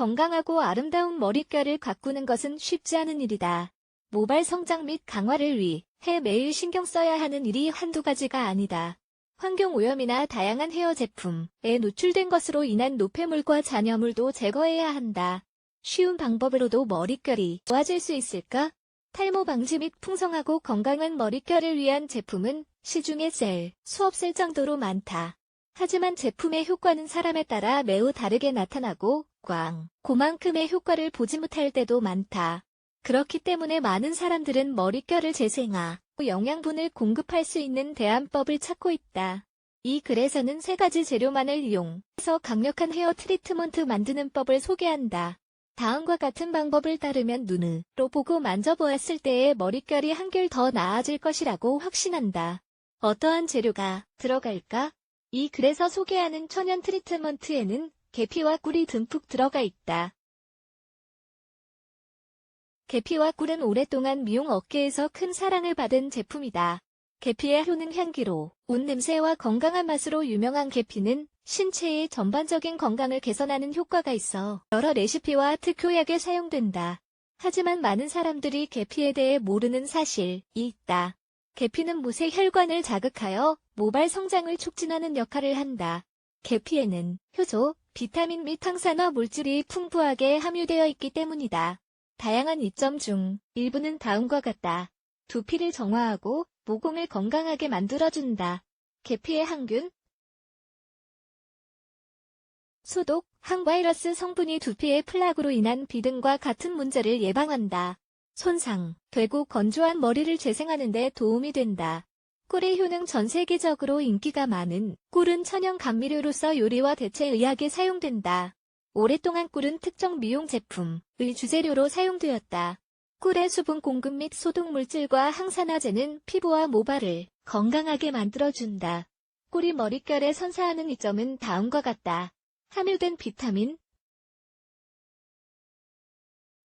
건강하고 아름다운 머릿결을 가꾸는 것은 쉽지 않은 일이다. 모발 성장 및 강화를 위해 매일 신경 써야 하는 일이 한두 가지가 아니다. 환경 오염이나 다양한 헤어 제품에 노출된 것으로 인한 노폐물과 잔여물도 제거해야 한다. 쉬운 방법으로도 머릿결이 좋아질 수 있을까? 탈모 방지 및 풍성하고 건강한 머릿결을 위한 제품은 시중에 셀, 수 없을 정도로 많다. 하지만 제품의 효과는 사람에 따라 매우 다르게 나타나고 꽝, 그만큼의 효과를 보지 못할 때도 많다. 그렇기 때문에 많은 사람들은 머릿결을 재생하, 영양분을 공급할 수 있는 대안법을 찾고 있다. 이 글에서는 세 가지 재료만을 이용해서 강력한 헤어 트리트먼트 만드는 법을 소개한다. 다음과 같은 방법을 따르면 눈으로 보고 만져보았을 때의 머릿결이 한결 더 나아질 것이라고 확신한다. 어떠한 재료가 들어갈까? 이 글에서 소개하는 천연 트리트먼트에는 계피와 꿀이 듬뿍 들어가 있다. 계피와 꿀은 오랫동안 미용 업계에서 큰 사랑을 받은 제품이다. 계피의 효능 향기로, 온 냄새와 건강한 맛으로 유명한 계피는 신체의 전반적인 건강을 개선하는 효과가 있어 여러 레시피와 특효약에 사용된다. 하지만 많은 사람들이 계피에 대해 모르는 사실이 있다. 계피는 모세 혈관을 자극하여 모발 성장을 촉진하는 역할을 한다. 계피에는 효소, 비타민 및 항산화 물질이 풍부하게 함유되어 있기 때문이다. 다양한 이점 중 일부는 다음과 같다. 두피를 정화하고 모공을 건강하게 만들어준다. 계피의 항균, 소독, 항바이러스 성분이 두피의 플락으로 인한 비등과 같은 문제를 예방한다. 손상, 되고 건조한 머리를 재생하는 데 도움이 된다. 꿀의 효능 전 세계적으로 인기가 많은 꿀은 천연 감미료로서 요리와 대체 의학에 사용된다. 오랫동안 꿀은 특정 미용 제품의 주재료로 사용되었다. 꿀의 수분 공급 및 소독 물질과 항산화제는 피부와 모발을 건강하게 만들어준다. 꿀이 머릿결에 선사하는 이점은 다음과 같다. 함유된 비타민,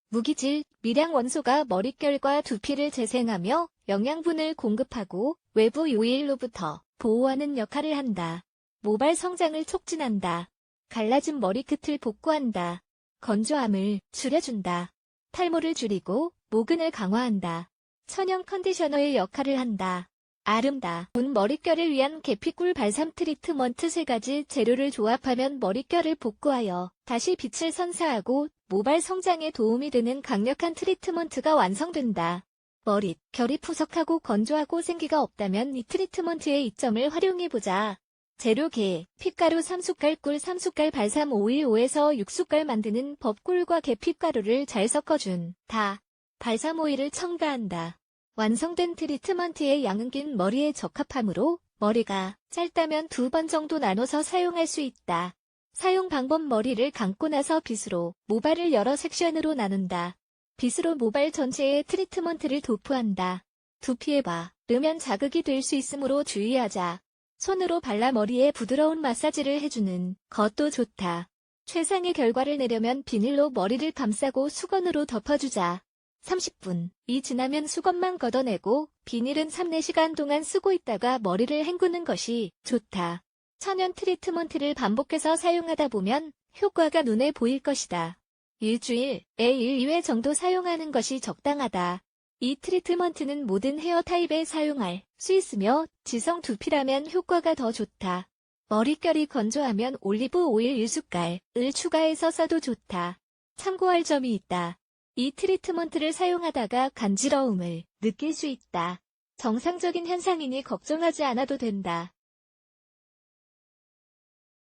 무기질, 미량 원소가 머릿결과 두피를 재생하며 영양분을 공급하고 외부 요일로부터 보호하는 역할을 한다. 모발 성장을 촉진한다. 갈라진 머리 끝을 복구한다. 건조함을 줄여준다. 탈모를 줄이고 모근을 강화한다. 천연 컨디셔너의 역할을 한다. 아름다. 운 머릿결을 위한 계피꿀 발삼 트리트먼트 세 가지 재료를 조합하면 머릿결을 복구하여 다시 빛을 선사하고 모발 성장에 도움이 되는 강력한 트리트먼트가 완성된다. 머릿, 결이 푸석하고 건조하고 생기가 없다면 이 트리트먼트의 이점을 활용해보자. 재료개, 핏가루 3숟갈 꿀 3숟갈 발삼 오일 5에서 6숟갈 만드는 법 꿀과 계피가루를 잘 섞어준 다. 발삼 오일을 첨가한다. 완성된 트리트먼트의 양은 긴 머리에 적합하므로 머리가 짧다면 두 번 정도 나눠서 사용할 수 있다. 사용 방법 머리를 감고 나서 빗으로 모발을 여러 섹션으로 나눈다. 빗으로 모발 전체에 트리트먼트를 도포한다. 두피에 바르면 자극이 될 수 있으므로 주의하자. 손으로 발라 머리에 부드러운 마사지를 해주는 것도 좋다. 최상의 결과를 내려면 비닐로 머리를 감싸고 수건으로 덮어주자. 30분이 지나면 수건만 걷어내고 비닐은 3, 4시간 동안 쓰고 있다가 머리를 헹구는 것이 좋다. 천연 트리트먼트를 반복해서 사용하다 보면 효과가 눈에 보일 것이다. 일주일에 1, 2회 정도 사용하는 것이 적당하다. 이 트리트먼트는 모든 헤어 타입에 사용할 수 있으며 지성 두피라면 효과가 더 좋다. 머릿결이 건조하면 올리브 오일 1숟갈을 추가해서 써도 좋다. 참고할 점이 있다. 이 트리트먼트를 사용하다가 간지러움을 느낄 수 있다. 정상적인 현상이니 걱정하지 않아도 된다.